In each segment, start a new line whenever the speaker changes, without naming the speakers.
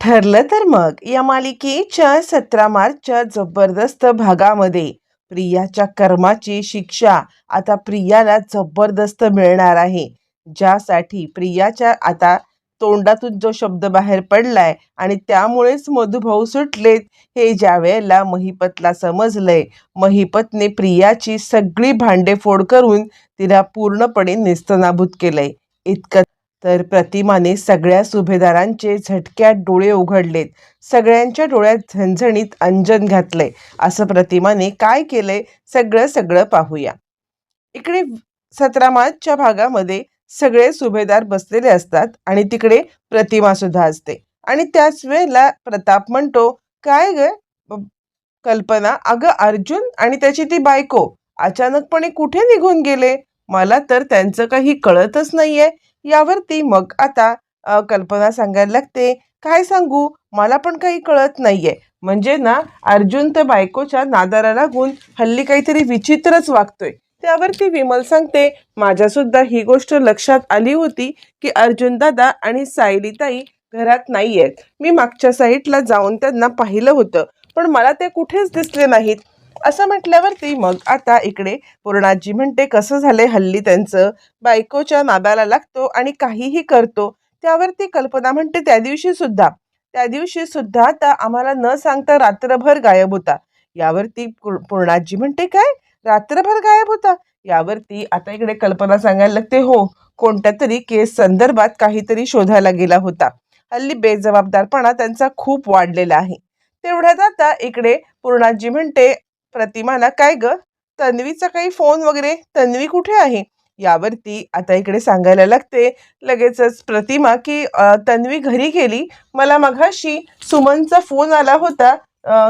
ठरलं तर मग. या मालिकेच्या सतरा मार्चच्या जबरदस्त भागामध्ये प्रियाच्या कर्माची शिक्षा आता प्रियाला जबरदस्त मिळणार आहे. ज्यासाठी प्रियाच्या आता तोंडातून जो शब्द बाहेर पडलाय आणि त्यामुळेच मधुभाऊ सुटलेत हे ज्या वेळेला महिपतला समजलंय. महिपतने प्रियाची सगळी भांडेफोड करून तिला पूर्णपणे निस्तनाभूत केलंय. इतकं तर प्रतिमाने सगळ्या सुभेदारांचे झटक्यात डोळे उघडलेत. सगळ्यांच्या डोळ्यात झणझणीत अंजन घातलंय. असं प्रतिमाने काय केलंय? सगळं सगळं पाहूया. इकडे सतरा मार्चच्या भागामध्ये सगळे सुभेदार बसलेले असतात आणि तिकडे प्रतिमा सुद्धा असते. आणि त्याच वेळेला प्रताप म्हणतो काय ग? कल्पना? अगं अर्जुन आणि त्याची ती बायको अचानकपणे कुठे निघून गेले? मला तर त्यांचं काही कळतच नाहीये. यावरती मग आता कल्पना सांगायला लागते. काय सांगू? मला पण काही कळत नाहीये. म्हणजे ना अर्जुन तर बायकोच्या नादारा लागून हल्ली काहीतरी विचित्रच वागतोय. त्यावरती विमल सांगते माझ्या सुद्धा ही गोष्ट लक्षात आली होती की अर्जुन दादा आणि सायलीताई घरात नाही आहेत मी मागच्या साईडला जाऊन त्यांना पाहिलं होतं पण मला ते कुठेच दिसले नाहीत. असं म्हटल्यावरती मग आता इकडे पूर्णाजी म्हणते कसं झाले हल्ली त्यांचं? बायकोच्या नादाला लागतो आणि काहीही करतो. त्यावरती कल्पना म्हणते त्या दिवशी सुद्धा त्या दिवशी सुद्धा आता आम्हाला न सांगता रात्रभर गायब होता. यावरती पूर्णाजी म्हणते काय? रात्रभर गायब होता? यावरती आता इकडे कल्पना सांगायला लागते हो कोणत्या तरी केस संदर्भात काहीतरी शोधायला गेला होता. हल्ली बेजबाबदारपणा त्यांचा खूप वाढलेला आहे. तेवढ्यात आता इकडे पूर्णाजी म्हणते प्रतिमाला काय ग? तन्वीचा काही फोन वगैरे? तन्वी कुठे आहे? यावरती आता इकडे सांगायला लागते. लगेचच प्रतिमा की तन्वी घरी गेली. मला मघाशी सुमनचा फोन आला होता.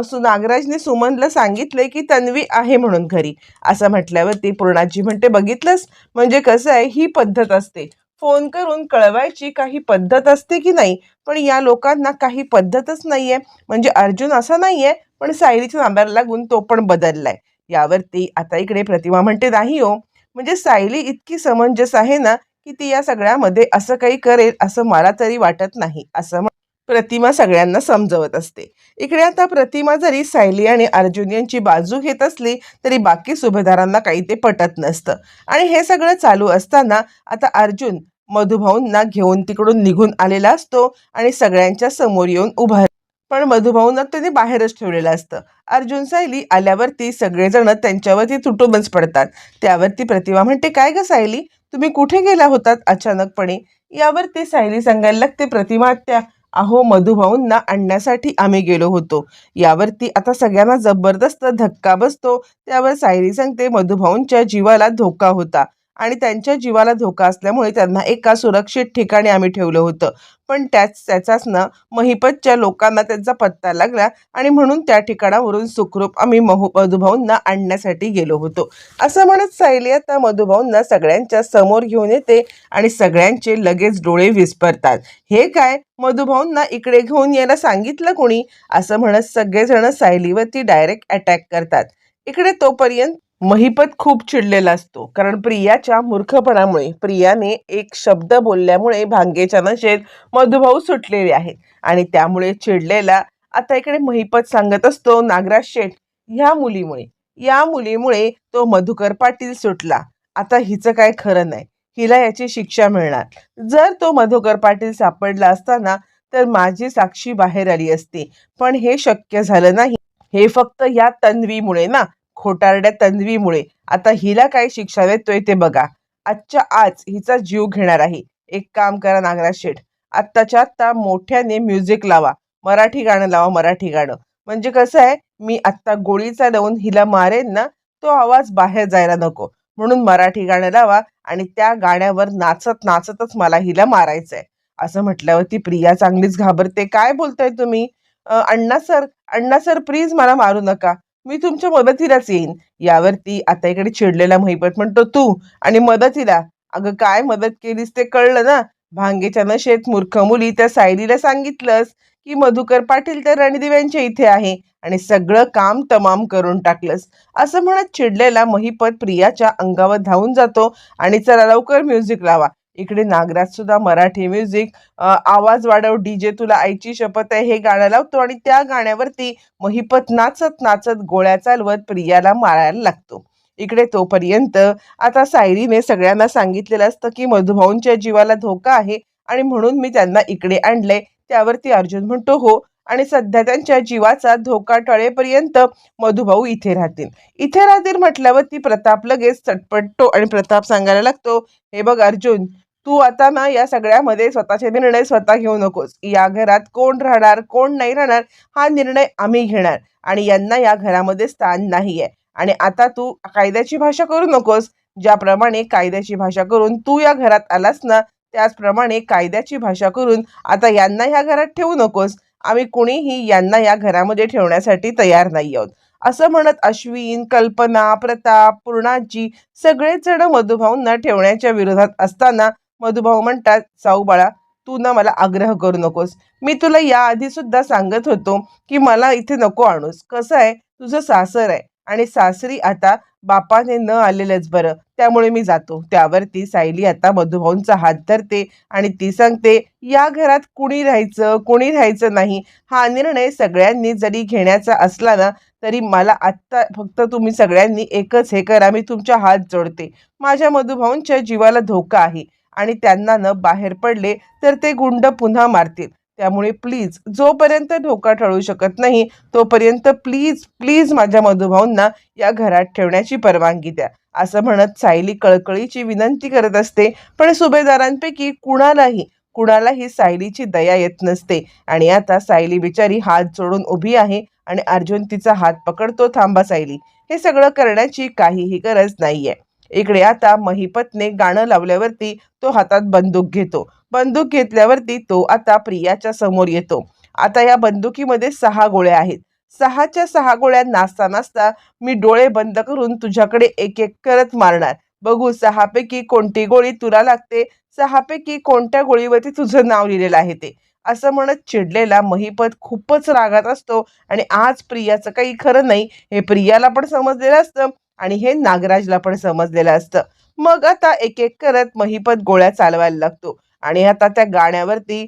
सु नागराजने सुमनला सांगितले की तन्वी आहे म्हणून घरी. असं म्हटल्यावरती पूर्णाजी म्हणते बघितलंस? म्हणजे कसं आहे? ही पद्धत असते. फोन करून कळवायची काही पद्धत असते की नाही? पण या लोकांना काही पद्धतच नाहीये. म्हणजे अर्जुन असा नाहीये पण सायलीच्या नांब्याला लागून तो पण बदललाय. यावरती आता इकडे प्रतिमा म्हणते नाही हो. म्हणजे सायली इतकी समंजस आहे ना की ती या सगळ्यामध्ये असं काही करेल असं मला तरी वाटत नाही. असं प्रतिमा सगळ्यांना समजवत असते. इकडे आता प्रतिमा जरी सायली आणि अर्जुन यांची बाजू घेत असली तरी बाकी सुभेदारांना काही ते पटत नसतं. आणि हे सगळं चालू असताना आता अर्जुन मधुभाऊंना घेऊन तिकडून निघून आलेला असतो आणि सगळ्यांच्या समोर येऊन उभा पण मधुभाऊंना त्यांनी बाहेरच ठेवलेलं असतं. अर्जुन सायली आल्यावरती सगळेजण त्यांच्यावरती तुटूनच पडतात. त्यावरती प्रतिमा म्हणते काय ग सायली? तुम्ही कुठे गेला होतात अचानकपणे? यावरती सायली सांगायला लागते प्रतिमा त्या अहो मधुभाऊंना आणण्यासाठी आम्ही गेलो होतो. यावरती आता सगळ्यांना जबरदस्त धक्का बसतो. त्यावर सायरी सांगते मधुभाऊंच्या जीवाला धोका होता. आणि त्यांच्या जीवाला धोका असल्यामुळे त्यांना एका सुरक्षित ठिकाणी आम्ही ठेवलं होतं. पण त्याच त्याचाच ना महिपतच्या लोकांना त्यांचा पत्ता लागला आणि म्हणून त्या ठिकाणावरून सुखरूप आम्ही महू मधुभाऊंना आणण्यासाठी गेलो होतो. असं म्हणत सायली आता मधुभाऊंना सगळ्यांच्या समोर घेऊन येते आणि सगळ्यांचे लगेच डोळे विस्परतात. हे काय? मधुभाऊंना इकडे घेऊन यायला सांगितलं कोणी? असं म्हणत सगळेजण सायलीवरती डायरेक्ट अटॅक करतात. इकडे तोपर्यंत महिपत खूप चिडलेला असतो. कारण प्रियाच्या मूर्खपणामुळे प्रियाने एक शब्द बोलल्यामुळे भांगेच्या नशेत मधुभाऊ सुटलेले आहेत. आणि त्यामुळे चिडलेला आता इकडे महिपत सांगत असतो नागराज शेठ ह्या मुलीमुळे या मुलीमुळे तो मधुकर पाटील सुटला. आता हिचं काय खरं नाही. हिला याची शिक्षा मिळणार. जर तो मधुकर पाटील सापडला असताना तर माझी साक्षी बाहेर आली असती. पण हे शक्य झालं नाही. हे फक्त या तन्वीमुळे ना खोटारड्या तन्वीमुळे. आता हिला काय शिक्षा देतोय ते बघा. आजच्या आज हिचा जीव घेणार आहे. एक काम करा नागराज शेठ. आत्ताच्या आत्ता मोठ्याने म्युझिक लावा. मराठी गाणं लावा मराठी गाणं. म्हणजे कसं आहे मी आत्ता गोळीचा लावून हिला मारेन ना तो आवाज बाहेर जायला नको. म्हणून मराठी गाणं लावा आणि त्या गाण्यावर नाचत नाचतच मला हिला मारायचंय. असं म्हटल्यावरती प्रिया चांगलीच घाबरते. काय बोलताय तुम्ही? Anna sir Anna sir please मला मारू नका. मी तुमच्या मदतीलाच येईन. यावरती आता इकडे चिडलेला महिपत म्हणतो तू आणि मदतीला. अगं काय मदत केलीस ते कळलं ना? भांगेच्या नशेत मूर्ख मुली त्या सायलीला सांगितलंस की मधुकर पाटील तर रणदिव्यांच्या इथे आहे आणि सगळं काम तमाम करून टाकलंस. असं म्हणत चिडलेला महिपत प्रियाच्या अंगावर धावून जातो आणि चला लवकर म्युझिक लावा. इकडे नागराज सुद्धा मराठी म्युझिक आवाज वाढव डीजे तुला आईची शपथ आहे हे गाणं लावतो आणि त्या गाण्यावरती महिपत नाचत नाचत गोळ्या चालवत प्रियाला मारायला लागतो. इकडे तोपर्यंत आता सायरीने सगळ्यांना सांगितलेलं असतं की मधुभाऊंच्या जीवाला धोका आहे आणि म्हणून मी त्यांना इकडे आणले त्यावरती अर्जुन म्हणतो हो. आणि सध्या त्यांच्या जीवाचा धोका टळेपर्यंत मधुभाऊ इथे राहतील. इथे राहतील म्हटल्यावर ती प्रताप लगेच चटपटतो आणि प्रताप सांगायला लागतो हे बघ अर्जुन तू आता ना या सगळ्यामध्ये स्वतःचे निर्णय स्वतः घेऊ नकोस. या घरात कोण राहणार कोण नाही राहणार हा निर्णय आम्ही घेणार. आणि यांना या घरामध्ये स्थान नाही आहे आणि आता तू कायद्याची भाषा करू नकोस. ज्याप्रमाणे कायद्याची भाषा करून तू या घरात आलास ना त्याचप्रमाणे कायद्याची भाषा करून आता यांना ह्या घरात ठेवू नकोस. आम्ही कुणीही यांना या घरामध्ये ठेवण्यासाठी तयार नाही आहोत. असं म्हणत अश्विन कल्पना प्रताप पूर्णाजी सगळेच जण मधुभाऊंना ठेवण्याच्या विरोधात असताना मधुभाऊ म्हणतात साऊ बाळा तू ना मला आग्रह करू नकोस. मी तुला याआधी सुद्धा सांगत होतो की मला इथे नको आणूस. कसं आहे? तुझं सासर आहे आणि सासरी आता बापाने न आलेलंच बरं. त्यामुळे मी जातो. त्यावरती सायली आता मधुभाऊंचा हात धरते आणि ती सांगते या घरात कुणी राहायचं? कुणी राहायचं नाही? हा निर्णय सगळ्यांनी जरी घेण्याचा असला ना तरी मला आत्ता फक्त तुम्ही सगळ्यांनी एकच हे करा. मी तुमच्या हात जोडते. माझ्या मधुभाऊंच्या जीवाला धोका आहे. आणि त्यांना न बाहेर पडले तर ते गुंड पुन्हा मारतील. त्यामुळे प्लीज जोपर्यंत धोका टळू शकत नाही तोपर्यंत प्लीज प्लीज माझ्या मधुभाऊंना या घरात ठेवण्याची परवानगी द्या. असं म्हणत सायली कळकळीची विनंती करत असते पण सुभेदारांपैकी कुणालाही कुणालाही सायलीची दया येत नसते. आणि आता सायली बिचारी हात जोडून उभी आहे आणि अर्जुन तिचा हात पकडतो थांबा सायली हे सगळं करण्याची काहीही गरज नाहीये. इकडे आता महिपतने गाणं लावल्यावरती तो हातात बंदूक घेतो. बंदूक घेतल्यावरती तो आता प्रियाच्या समोर येतो. आता या बंदुकीमध्ये सहा गोळ्या आहेत. सहाच्या सहा गोळ्या नाचता नाचता मी डोळे बंद करून तुझ्याकडे एक एक करत मारणार. बघू सहापैकी कोणती गोळी तुला लागते? सहापैकी कोणत्या गोळीवरती तुझं नाव लिहिलेलं आहे ते? असं म्हणत चिडलेला महिपत खूपच रागात असतो आणि आज प्रियाचं काही खरं नाही हे प्रियाला पण समजलेलं असतं. आणि हे नागराजला पण समजलेलं असतं. मग आता एक एक करत महिपत गोळ्या चालवायला लागतो आणि आता त्या गाण्यावरती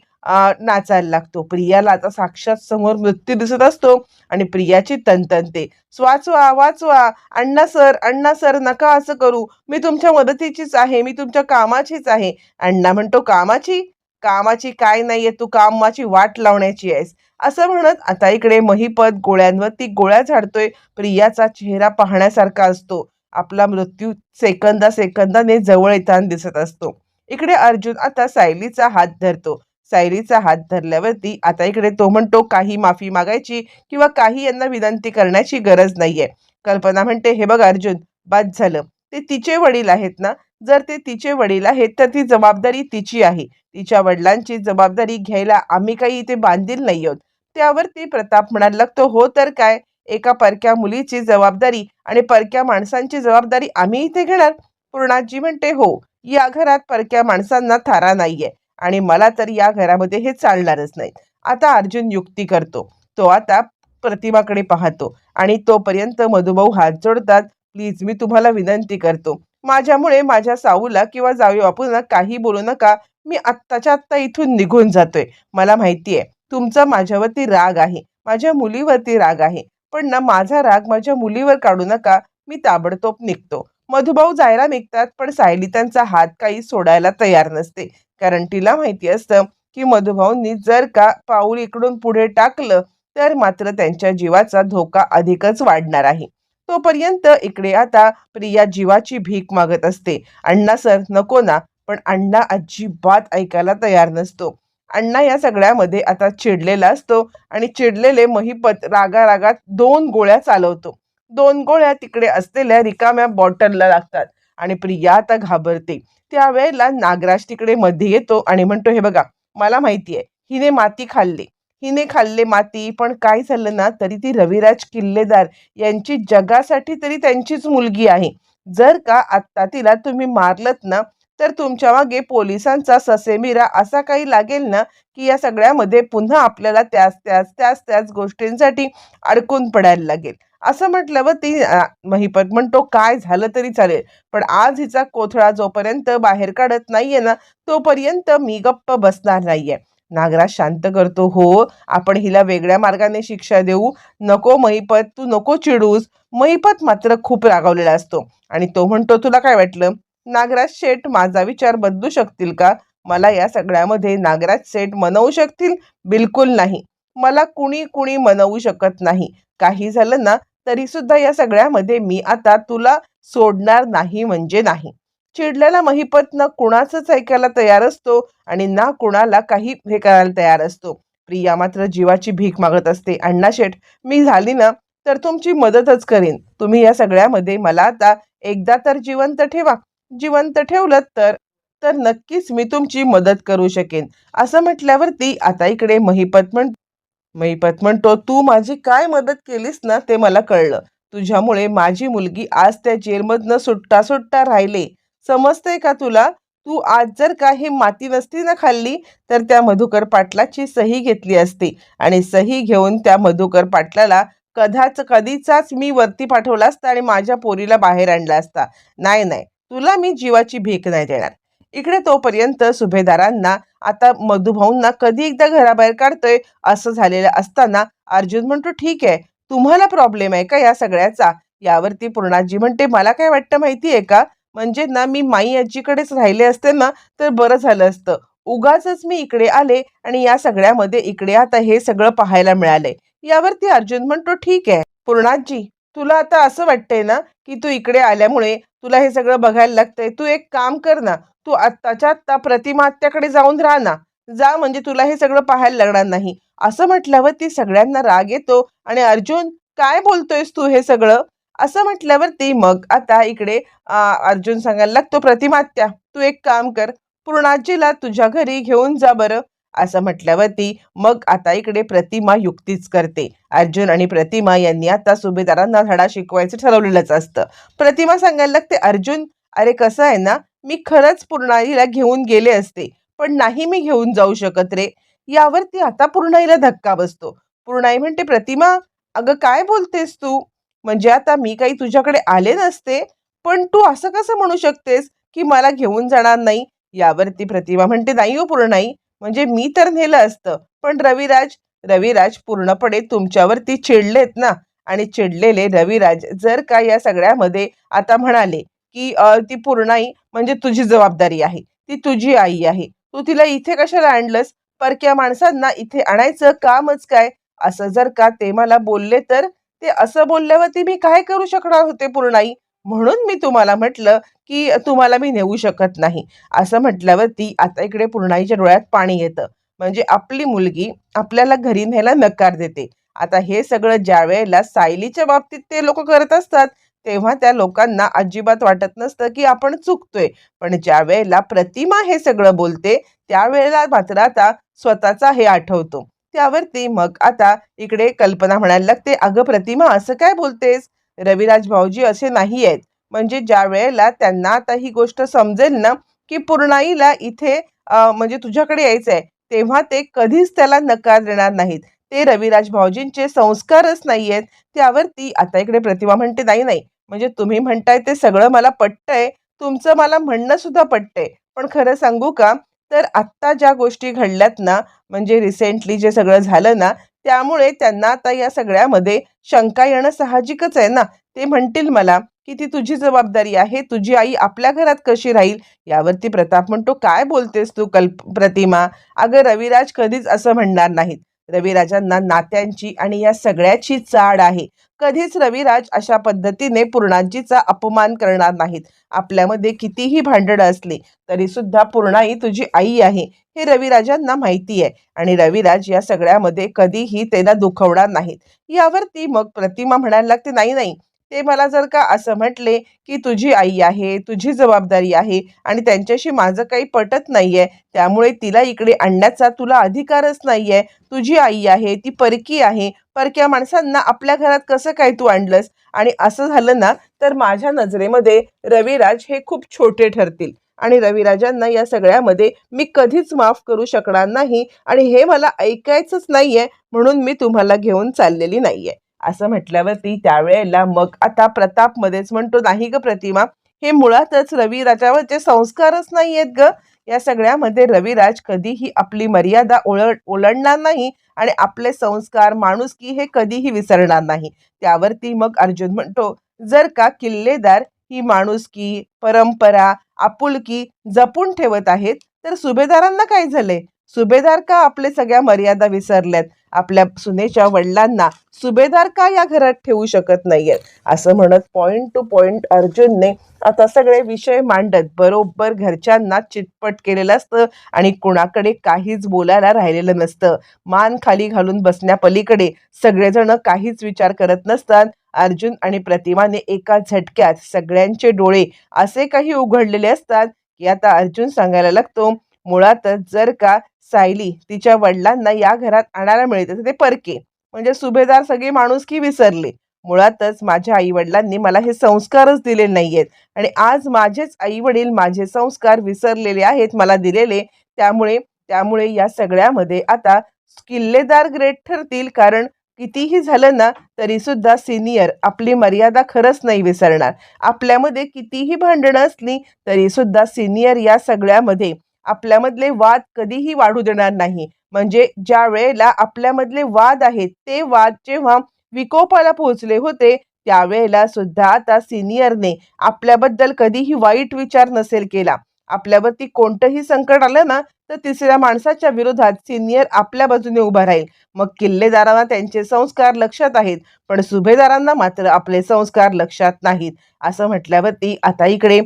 नाचायला लागतो. प्रियाला आता साक्षात समोर मृत्यू दिसत असतो आणि प्रियाची तनतनते वाचवा वाचवा अण्णा सर अण्णा सर नका असं करू. मी तुमच्या मदतीचीच आहे मी तुमच्या कामाचीच आहे. अण्णा म्हणतो कामाची? कामाची काय नाहीये तू कामाची वाट लावण्याची आहेस. असं म्हणत आता इकडे महिपत गोळ्यांवरती गोळ्या झाडतोय प्रियाचा चेहरा पाहण्यासारखा असतो. आपला मृत्यू सेकंदा सेकंदाने जवळ येताना दिसत असतो. इकडे अर्जुन आता सायलीचा हात धरतो. सायलीचा हात धरल्यावरती आता इकडे तो म्हणतो काही माफी मागायची किंवा काही यांना विनंती करण्याची गरज नाहीये. कल्पना म्हणते हे बघ अर्जुन बाद झालं. ते तिचे वडील आहेत ना? जर ते तिचे वडील आहेत तर ती जबाबदारी तिची आहे. तिच्या वडिलांची जबाबदारी घ्यायला आम्ही काही इथे बांधील नाही आहोत. त्यावरती प्रताप म्हणायला लागतो हो तर काय? एका परक्या मुलीची जबाबदारी आणि परक्या माणसांची जबाबदारी आम्ही इथे घेणार? पूर्णाजी म्हणते हो या घरात परक्या माणसांना थारा नाहीये आणि मला तर या घरामध्ये हे चालणारच नाही आता अर्जुन युक्ती करतो. तो आता प्रतिमाकडे पाहतो आणि तोपर्यंत मधुभाऊ हात जोडतात प्लीज मी तुम्हाला विनंती करतो. माझ्यामुळे माझ्या साऊला किंवा जावी बापूंना काही बोलू नका. मी आत्ताच्या आत्ता इथून निघून जातोय. मला माहिती आहे तुमचा माझ्यावरती राग आहे माझ्या मुलीवरती राग आहे. पण ना माझा राग माझ्या मुलीवर काढू नका मी ताबडतोब निघतो. मधुभाऊ जायला निघतात पण सायली त्यांचा हात काही सोडायला तयार नसते. कारण तिला माहिती असतं की मधुभाऊंनी जर का पाऊल इकडून पुढे टाकलं तर मात्र त्यांच्या जीवाचा धोका अधिकच वाढणार आहे. तोपर्यंत इकडे आता प्रिया जीवाची भीक मागत असते. अण्णा सर नको ना. पण अण्णा अजिबात ऐकायला तयार नसतो. अण्णा या सगळ्यामध्ये आता चिडलेला असतो आणि चिडलेले महिपत रागारागात दोन गोळ्या चालवतो. दोन गोळ्या तिकडे असलेल्या रिकाम्या बॉटलला लागतात आणि प्रिया आता घाबरते. त्यावेळेला नागराज तिकडे मध्ये येतो आणि म्हणतो हे बघा मला माहिती आहे हिने माती खाल्ली. हिने खाल्ले माती पण काय झालं ना तरी ती रविराज किल्लेदार यांची जगासाठी तरी त्यांचीच मुलगी आहे. जर का आत्ता तिला तुम्ही मारलत ना तर तुमच्या मागे पोलिसांचा ससेमिरा असा काही लागेल ना की या सगळ्यामध्ये पुन्हा आपल्याला त्याच त्याच त्याच त्याच गोष्टींसाठी अडकून पडायला लागेल. असं म्हटल्यावर ती महिपत म्हणतो काय झालं तरी चालेल पण आज हिचा कोथळा जोपर्यंत बाहेर काढत नाहीये ना तोपर्यंत मी गप्प बसणार नाहीये. नागराज शांत करतो हो आपण हिला वेगळ्या मार्गाने शिक्षा देऊ. नको महिपत तू नको चिडूस. महिपत मात्र खूप रागावलेला असतो आणि तो म्हणतो तुला काय वाटलं? नागराज शेठ माझा विचार बदलू शकतील का? मला या सगळ्यामध्ये नागराज सेठ मनवू शकतील? बिलकुल नाही. मला कुणी कुणी मनवू शकत नाही. काही झालं ना तरी सुद्धा या सगळ्यामध्ये मी आता तुला सोडणार नाही म्हणजे नाही. चिडलेला महिपत ना कुणाचंच ऐकायला तयार असतो आणि ना कुणाला काही हे करायला तयार असतो. प्रिया मात्र जीवाची भीक मागत असते. अण्णा शेठ मी झाली ना तर तुमची मदतच करीन. तुम्ही या सगळ्यामध्ये मला आता एकदा तर जिवंत ठेवा. जिवंत ठेवलं तर तर नक्कीच मी तुमची मदत करू शकेन. असं म्हटल्यावरती आता इकडे महिपत म्हण महिपत म्हणतो तू माझी काय मदत केलीस ना ते मला कळलं. तुझ्यामुळे माझी मुलगी आज त्या जेलमधनं सुट्टा सुट्टा राहिले. समजतंय का तुला? तू आज जर का ही माती नसती ना खाल्ली तर त्या मधुकर पाटलाची सही घेतली असती. आणि सही घेऊन त्या मधुकर पाटलाला कदाच कधीचाच मी वरती पाठवला असता आणि माझ्या पोरीला बाहेर आणला असता. नाही नाही. तुला मी जीवाची भीक नाही देणार. इकडे तोपर्यंत सुभेदारांना आता मधुभाऊंना कधी एकदा घराबाहेर काढतोय असं झालेलं असताना अर्जुन म्हणतो ठीक आहे तुम्हाला प्रॉब्लेम आहे का या सगळ्याचा? यावरती पूर्णाजी म्हणते मला काय वाटतं माहिती आहे का? म्हणजे ना मी माई आजीकडेच राहिले असते ना तर बरं झालं असतं. उगाच मी इकडे आले आणि या सगळ्यामध्ये इकडे आता हे सगळं पाहायला मिळालंय. यावरती अर्जुन म्हणतो ठीक आहे पूर्णाजी तुला आता असं वाटतंय ना की तू इकडे आल्यामुळे तुला हे सगळं बघायला लागतंय. तू एक काम कर ना. तू आत्ताच्या आत्ता प्रतिमात्याकडे जाऊन राहा ना. जा म्हणजे तुला हे सगळं पाहायला लागणार नाही. असं म्हटल्यावर ती सगळ्यांना राग येतो आणि अर्जुन काय बोलतोयस तू हे सगळं? असं म्हटल्यावर ती मग आता इकडे अर्जुन सांगायला लागतो प्रतिमात्या तू एक काम कर. पूर्णाजीला तुझ्या घरी घेऊन जा बरं. असं म्हटल्यावरती मग आता इकडे प्रतिमा युक्तीच करते. अर्जुन आणि प्रतिमा यांनी आता सुभेदारांना धडा शिकवायचं ठरवलेलंच असतं. प्रतिमा सांगायला लागते अर्जुन अरे कसं आहे ना मी खरंच पूर्णाईला घेऊन गेले असते पण नाही मी घेऊन जाऊ शकत रे. यावरती आता पूर्णाईला धक्का बसतो. पूर्णाई म्हणते प्रतिमा अगं काय बोलतेस तू? म्हणजे आता मी काही तुझ्याकडे आले नसते पण तू असं कसं म्हणू शकतेस की मला घेऊन जाणार नाही? यावरती प्रतिमा म्हणते नाही हो पूर्णाई म्हणजे मी तर नेलं असतं. पण रविराज रविराज पूर्णपणे तुमच्यावरती चिडलेत ना. आणि चिडलेले रविराज जर का या सगळ्यामध्ये आता म्हणाले की ती पूर्णाई म्हणजे तुझी जबाबदारी आहे. ती तुझी आई आहे. तू तिला इथे कशाला आणलंस? परक्या माणसांना इथे आणायचं कामच काय? असं जर का ते मला बोलले तर ते असं बोलल्यावरती मी काय करू शकणार होते पूर्णाई? म्हणून मी तुम्हाला म्हटलं की तुम्हाला मी नेऊ शकत नाही. असं म्हटल्यावरती आता इकडे पूर्णाईच्या डोळ्यात पाणी येतं. म्हणजे आपली मुलगी आपल्याला घरी न्यायला नकार देते. आता हे सगळं ज्या वेळेला सायलीच्या बाबतीत ते लोक करत असतात तेव्हा त्या लोकांना अजिबात वाटत नसतं की आपण चुकतोय. पण ज्या वेळेला प्रतिमा हे सगळं बोलते त्यावेळेला मात्र आता स्वतःचा हे आठवतो. त्यावरती मग आता इकडे कल्पना म्हणायला लागते अगं प्रतिमा असं काय बोलतेस? रविराज भाऊजी असे नाही आहेत. म्हणजे ज्या वेळेला त्यांना आता ही गोष्ट समजेल ना की पूर्णाईला इथे म्हणजे तुझ्याकडे यायचं आहे तेव्हा ते कधीच त्याला नकार देणार नाहीत. ते रविराज भाऊजींचे संस्कारच नाही आहेत त्यावरती आता इकडे प्रतिमा म्हणते नाही नाही. म्हणजे तुम्ही म्हणताय ते सगळं मला पटतंय. तुमचं मला म्हणणं सुद्धा पटतंय. पण खरं सांगू का? तर आत्ता ज्या गोष्टी घडल्यात ना म्हणजे रिसेंटली जे सगळं झालं ना त्यामुळे त्यांना आता या सगळ्यामध्ये शंका येणं साहजिकच आहे ना. ते म्हणतील मला की ती तुझी जबाबदारी आहे तुझी आई आपल्या घरात कशी राहील? यावरती प्रताप म्हणतो काय बोलतेस तू कल्प प्रतिमा? अगं रविराज कधीच असं म्हणणार नाहीत. रविराजांना नात्यांची आणि या सगळ्याची चाड आहे. कधीच रविराज अशा पद्धतीने पूर्णाजीचा अपमान करणार नाहीत. आपल्यामध्ये कितीही भांडणं असली तरी सुद्धा पूर्णाई तुझी आई आहे हे रविराजांना माहिती आहे आणि रविराज या सगळ्यामध्ये कधीही त्यांना दुखवणार नाहीत. यावरती मग प्रतिमा म्हणायला लागते नाही नाही ते मला जर का असं म्हटले की तुझी आई आहे तुझी जबाबदारी आहे आणि त्यांच्याशी माझं काही पटत नाही आहे त्यामुळे तिला इकडे आणण्याचा तुला अधिकारच नाही आहे तुझी आई आहे ती परकी आहे. परक्या माणसांना आपल्या घरात कसं काय तू आणलंस? आणि असं झालं ना तर माझ्या नजरेमध्ये रविराज हे खूप छोटे ठरतील. आणि रविराजांना या सगळ्यामध्ये मी कधीच माफ करू शकणार नाही आणि हे मला ऐकायचंच नाही आहे म्हणून मी तुम्हाला घेऊन चाललेली नाही आहे असं म्हटल्यावरती त्यावेळेला मग आता प्रतापमध्येच म्हणतो नाही ग प्रतिमा हे मुळातच रविराजावरचे संस्कारच नाही आहेत ग. या सगळ्यामध्ये रविराज कधीही आपली मर्यादा ओळख ओलांडणार नाही आणि आपले संस्कार माणुसकी हे कधीही विसरणार नाही. त्यावरती मग अर्जुन म्हणतो जर का किल्लेदार ही माणुसकी परंपरा आपुलकी जपून ठेवत आहेत तर सुभेदारांना काय झालंय? सुभेदार का आपले सगळ्या मर्यादा विसरल्यात. आपल्या सुनेच्या वडिलांना सुभेदार का या घरात ठेवू शकत नाहीयेत. असं म्हणत पॉइंट टू पॉइंट अर्जुनने आता सगळे विषय मांडत बरोबर घरच्यांना चिटपट केलेलं असतं आणि कुणाकडे काहीच बोलायला राहिलेलं नसतं. मान खाली घालून बसण्यापलीकडे सगळेजण काहीच विचार करत नसतात. अर्जुन आणि प्रतिमाने एका झटक्यात सगळ्यांचे डोळे असे काही उघडलेले असतात की आता अर्जुन सांगायला लागतो मुळातच जर का सायली तिच्या वडिलांना या घरात आणायला मिळते तर ते परके. म्हणजे सुभेदार सगळे माणुसकी विसरले. मुळातच माझ्या आई वडिलांनी मला हे संस्कारच दिले नाहीयेत. आणि आज माझेच आई वडील माझे संस्कार विसरलेले आहेत मला दिलेले. त्यामुळे त्यामुळे या सगळ्यामध्ये आता किल्लेदार ग्रेट ठरतील कारण कितीही झालं ना तरी सुद्धा सिनियर आपली मर्यादा खरंच नाही विसरणार. आपल्यामध्ये कितीही भांडणं असली तरी सुद्धा सिनियर या सगळ्यामध्ये आपल्यामधले वाद कधीही वाढू देणार नाही. म्हणजे ज्या वेळेला आपल्यामधले वाद आहेत ते वाद जेव्हा विकोपाला पोहोचले होते त्यावेळेला सुद्धा आता सिनियरने आपल्याबद्दल कधीही वाईट विचार नसेल केला. आपल्यावरती कोणतंही संकट आलं ना तर तिसऱ्या माणसाच्या विरोधात सिनियर आपल्या बाजूने उभा राहील. मग किल्लेदारांना त्यांचे संस्कार लक्षात आहेत पण सुभेदारांना मात्र आपले संस्कार लक्षात नाहीत. असं म्हटल्यावरती आता इकडे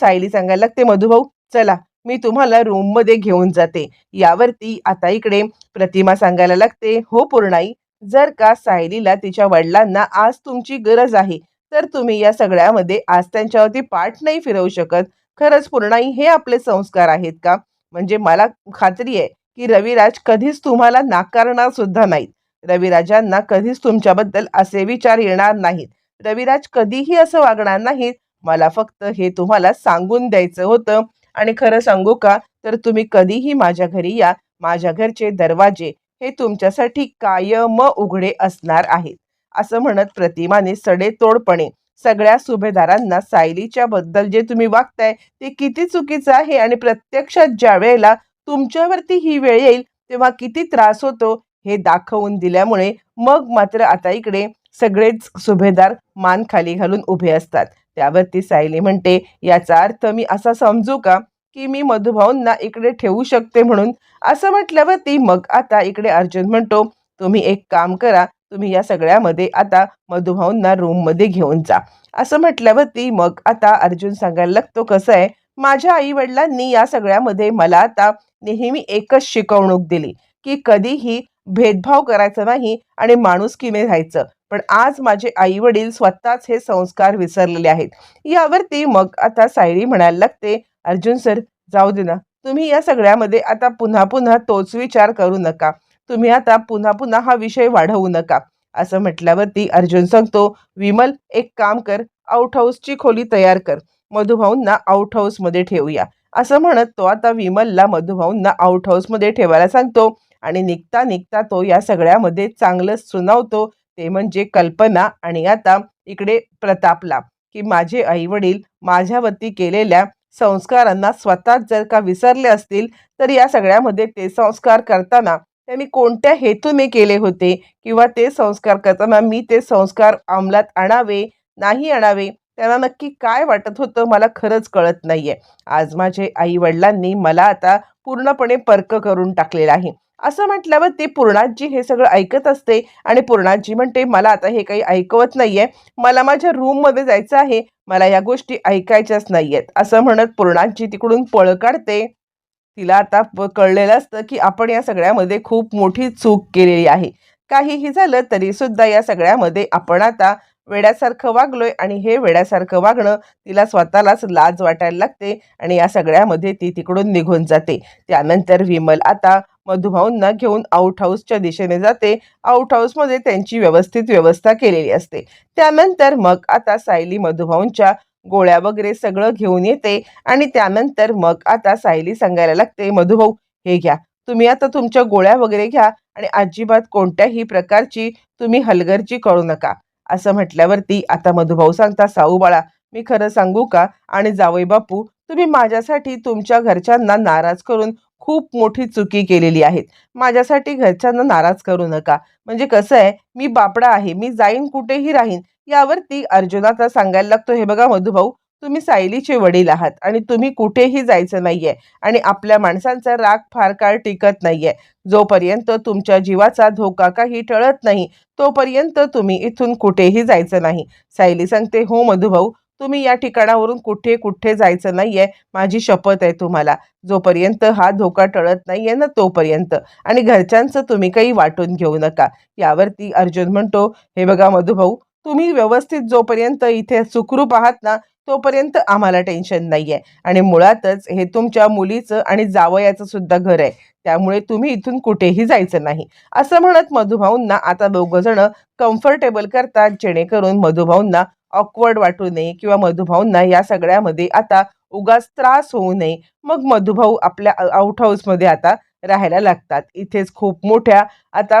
सायली सांगायला लागते मधुभाऊ चला मी तुम्हाला रूममध्ये घेऊन जाते. यावरती आता इकडे प्रतिमा सांगायला लागते हो पूर्णाई जर का सायलीला तिच्या वडिलांना आज तुमची गरज आहे तर तुम्ही या सगळ्यामध्ये आज त्यांच्यावरती पाठ नाही फिरवू शकत. खरंच पूर्णाई हे आपले संस्कार आहेत का? म्हणजे मला खात्री आहे की रविराज कधीच तुम्हाला नाकारणार सुद्धा नाहीत. रविराजांना कधीच तुमच्याबद्दल असे विचार येणार नाहीत. रविराज कधीही असं वागणार नाहीत. मला फक्त हे तुम्हाला सांगून द्यायचं होतं आणि खरं सांगू का? तर तुम्ही कधीही माझ्या घरी या. माझ्या घरचे दरवाजे हे तुमच्यासाठी कायम उघडे असणार आहेत. असं म्हणत प्रतिमाने सडेतोडपणे सगळ्या सुभेदारांना सायलीच्या बद्दल जे तुम्ही वागताय ते किती चुकीचं आहे आणि प्रत्यक्षात ज्या वेळेला तुमच्यावरती ही वेळ येईल तेव्हा किती त्रास होतो हे दाखवून दिल्यामुळे मग मात्र आता इकडे सगळेच सुभेदार मान खाली घालून उभे असतात. त्यावरती सायली म्हणते याचा अर्थ मी असा समजू का की मी मधुभाऊंना इकडे ठेवू शकते म्हणून? असं म्हटल्यावरती मग आता इकडे अर्जुन म्हणतो तुम्ही एक काम करा तुम्ही या सगळ्यामध्ये आता मधुभाऊंना रूममध्ये घेऊन जा. असं म्हटल्यावरती मग आता अर्जुन सांगायला लागतो कसं आहे माझ्या आई वडिलांनी या सगळ्यामध्ये मला आता नेहमी एकच शिकवणूक दिली की कधीही भेदभाव करायचा नाही आणि माणुसकीने राहायचं. पण आज माझे आई वडील स्वतःच हे संस्कार विसरलेले आहेत. यावरती मग आता सायरी म्हणायला लागते अर्जुन सर जाऊ दे ना. तुम्ही या सगळ्यामध्ये आता पुन्हा पुन्हा तोच विचार करू नका. तुम्ही आता पुन्हा पुन्हा हा विषय वाढवू नका. असं म्हटल्यावरती अर्जुन सांगतो विमल एक काम कर. आउट हाऊसची खोली तयार कर. मधुभाऊंना आउट हाऊसमध्ये ठेवूया. असं म्हणत तो आता विमलला मधुभाऊंना आउट हाऊसमध्ये ठेवायला सांगतो आणि निघता निघता तो या सगळ्यामध्ये चांगलं सुनावतो ते म्हणजे कल्पना आणि आता इकडे प्रतापला की माझे आई वडील माझ्यावरती केलेल्या संस्कारांना स्वतःच जर का विसरले असतील तर या सगळ्यामध्ये ते संस्कार करताना त्यांनी कोणत्या हेतूने केले होते? किंवा ते संस्कार करताना मी ते संस्कार अंमलात आणावे नाही आणावे? त्यांना नक्की काय वाटत होतं मला खरंच कळत नाही आहे आज माझे आई वडिलांनी मला आता पूर्णपणे पर्क करून टाकलेलं आहे. असं म्हटल्यावर ते पूर्णाजी हे सगळं ऐकत असते आणि पूर्णाजी म्हणते मला आता हे काही ऐकवत नाहीये. मला माझ्या रूममध्ये जायचं आहे. मला या गोष्टी ऐकायच्याच नाहीयेत. असं म्हणत पूर्णाजी तिकडून पळ काढते. तिला आता कळलेलं असतं की आपण या सगळ्यामध्ये खूप मोठी चूक केलेली आहे. काहीही झालं तरी सुद्धा या सगळ्यामध्ये आपण आता वेड्यासारखं वागलोय आणि हे वेड्यासारखं वागणं तिला स्वतःलाच लाज वाटायला लागते आणि या सगळ्यामध्ये ती तिकडून निघून जाते. त्यानंतर विमल आता मधुभाऊंना घेऊन आउट हाऊसच्या दिशेने जाते. आउट हाऊसमध्ये त्यांची व्यवस्थित व्यवस्था केलेली असते. त्यानंतर मग आता सायली मधुभाऊंच्या गोळ्या वगैरे सगळं घेऊन येते आणि त्यानंतर मग आता सायली सांगायला लागते मधुभाऊ हे घ्या. तुम्ही आता तुमच्या गोळ्या वगैरे घ्या आणि अजिबात कोणत्याही प्रकारची तुम्ही हलगर्जी करू नका. असं म्हटल्यावरती आता मधुभाऊ सांगता साऊ बाळा मी खरं सांगू का? आणि जावई बापू तुम्ही माझ्यासाठी तुमच्या घरच्यांना नाराज करून खूप मोठी चुकी केलेली आहेत. माझ्यासाठी घरच्यांना नाराज करू नका. म्हणजे कसं आहे मी बापडा आहे मी जाईन कुठेही राहीन. यावरती अर्जुनाचा सांगायला लागतो हे बघा मधुभाऊ तुम्ही सायलीचे वडील आहात आणि तुम्ही कुठेही जायचं नाहीये आणि आपल्या माणसांचा राग फार काळ टिकत नाहीये. जोपर्यंत तुमच्या जीवाचा धोका काही टळत नाही तोपर्यंत तुम्ही इथून कुठेही जायचं नाही. सायली सांगते हो मधुभाऊ तुम्ही या ठिकाणावरून कुठे कुठे जायचं नाहीये माझी शपथ आहे तुम्हाला. जोपर्यंत हा धोका टळत नाहीये ना तोपर्यंत. आणि घरच्यांचं तुम्ही काही वाटून घेऊ नका. यावरती अर्जुन म्हणतो हे बघा मधुभाऊ तुम्ही व्यवस्थित जोपर्यंत इथे सुखरूप आहात ना तोपर्यंत आम्हाला टेन्शन नाही आहे आणि मुळातच हे तुमच्या मुलीचं आणि जावयाचं सुद्धा घर आहे. त्यामुळे तुम्ही इथून कुठेही जायचं नाही. असं म्हणत मधुभाऊंना आता दोघं जण कम्फर्टेबल करतात जेणेकरून मधुभाऊंना ऑकवर्ड वाटू नये किंवा मधुभाऊंना या सगळ्यामध्ये आता उगाच त्रास होऊ नये. मग मधुभाऊ आपल्या आउट हाऊसमध्ये आता राहायला लागतात. इथेच खूप मोठ्या आता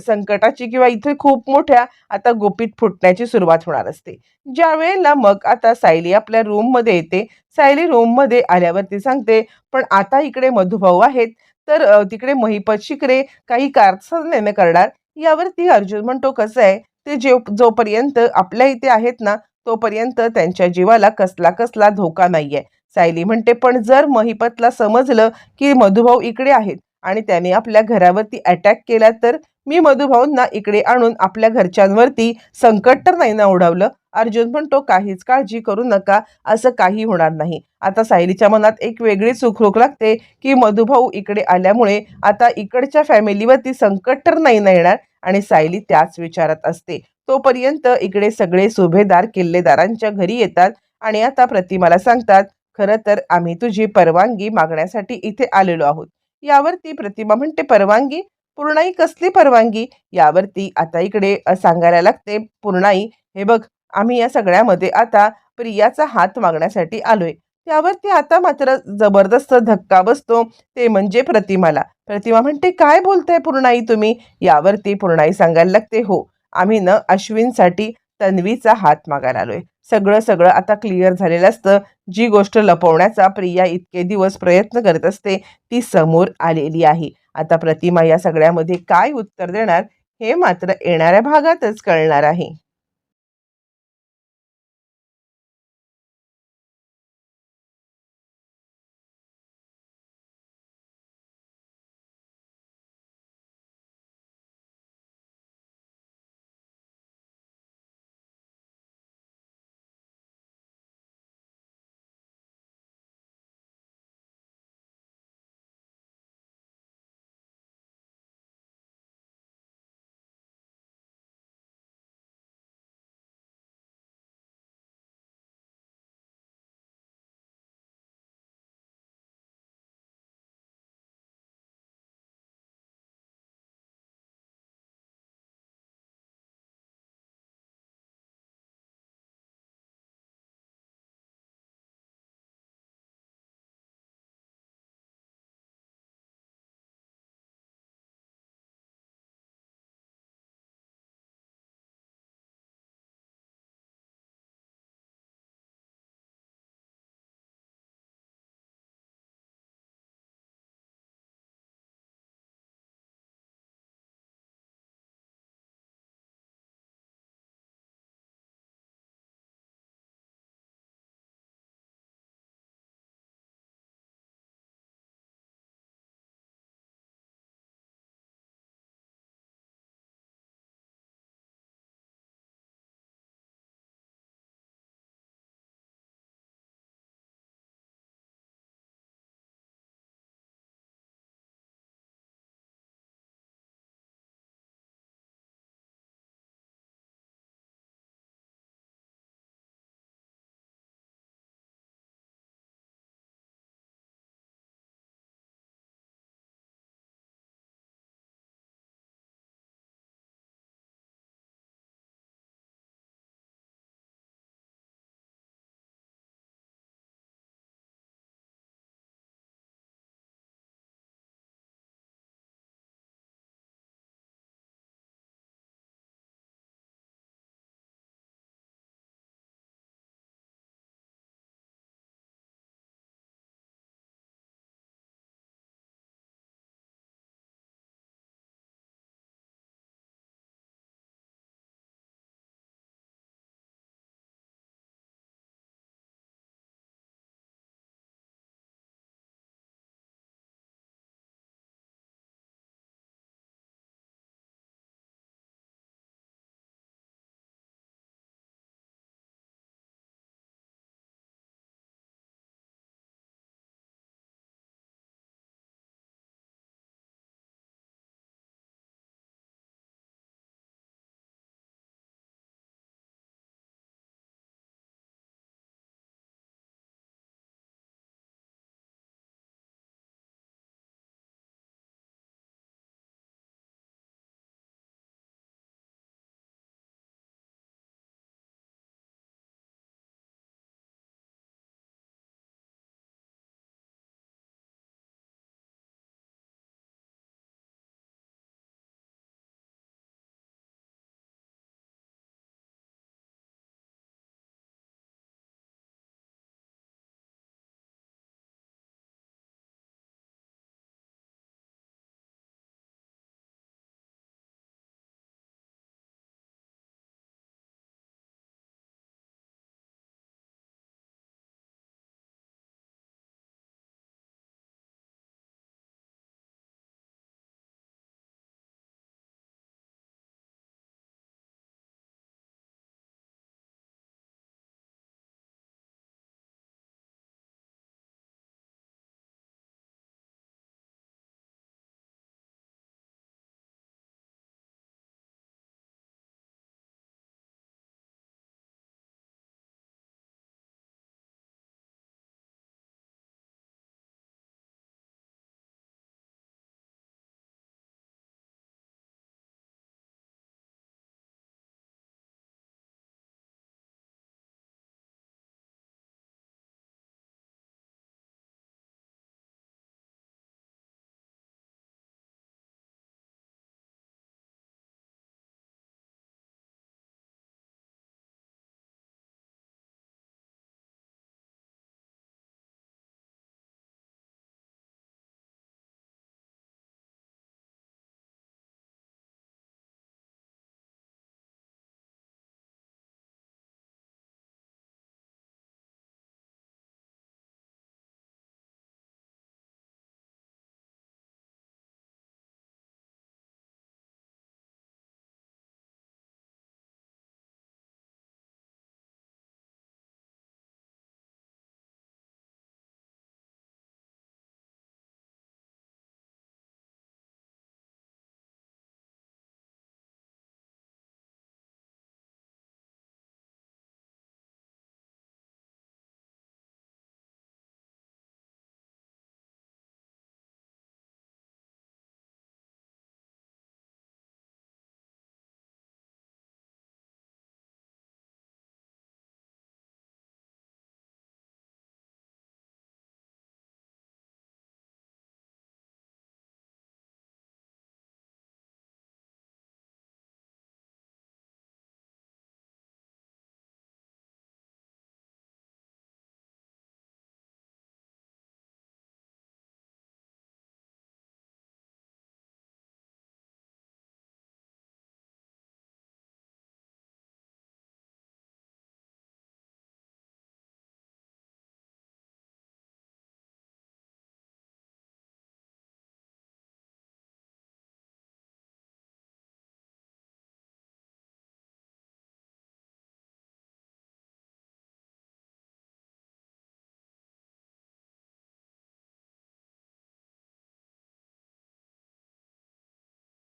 संकटाची किंवा इथे खूप मोठ्या आता गोपीत फुटण्याची सुरुवात होणार असते. ज्या वेळेला मग आता सायली आपल्या रूममध्ये येते. सायली रूममध्ये आल्यावरती सांगते पण आता इकडे मधुभाऊ आहेत तर तिकडे महिपत शिकरे काही कारस्थाने करणार. यावरती अर्जुन म्हणतो कसं आहे? ते जे जोपर्यंत आपल्या इथे आहेत ना तोपर्यंत त्यांच्या जीवाला कसला कसला धोका नाहीये. सायली म्हणते पण जर महिपतला समजलं की मधुभाऊ इकडे आहेत आणि त्याने आपल्या घरावरती अटॅक केला तर मी मधुभाऊंना इकडे आणून आपल्या घरच्यांवरती संकट तर नाही ना ओढवलं अर्जुन म्हणतो काहीच काळजी करू नका असं काही होणार नाही. आता सायलीच्या मनात एक वेगळी सुखरूक लागते की मधुभाऊ इकडे आल्यामुळे आता इकडच्या फॅमिलीवरती संकट तर नाही ना येणार? आणि सायली त्याच विचारात असते. तोपर्यंत इकडे सगळे सुभेदार किल्लेदारांच्या घरी येतात आणि आता प्रतिमाला सांगतात खरं तर आम्ही तुझी परवानगी मागण्यासाठी इथे आलेलो आहोत. यावरती प्रतिमा म्हणते परवानगी? पूर्णाई कसली परवानगी? यावरती आता इकडे सांगायला लागते पूर्णाई हे बघ आम्ही या सगळ्यामध्ये आता प्रियाचा हात मागण्यासाठी आलोय. त्यावरती आता मात्र जबरदस्त धक्का बसतो ते म्हणजे प्रतिमाला. प्रतिमा म्हणते काय बोलताय पूर्णाई तुम्ही? यावरती पूर्णाई सांगायला लागते हो आम्ही न अश्विनसाठी तन्वीचा हात मागायला आलोय. सगळं सगळं आता क्लिअर झालेलं असतं. जी गोष्ट लपवण्याचा प्रिया इतके दिवस प्रयत्न करत असते ती समोर आलेली आहे. आता प्रतिमा या सगळ्यामध्ये काय उत्तर देणार हे मात्र येणाऱ्या भागातच कळणार आहे.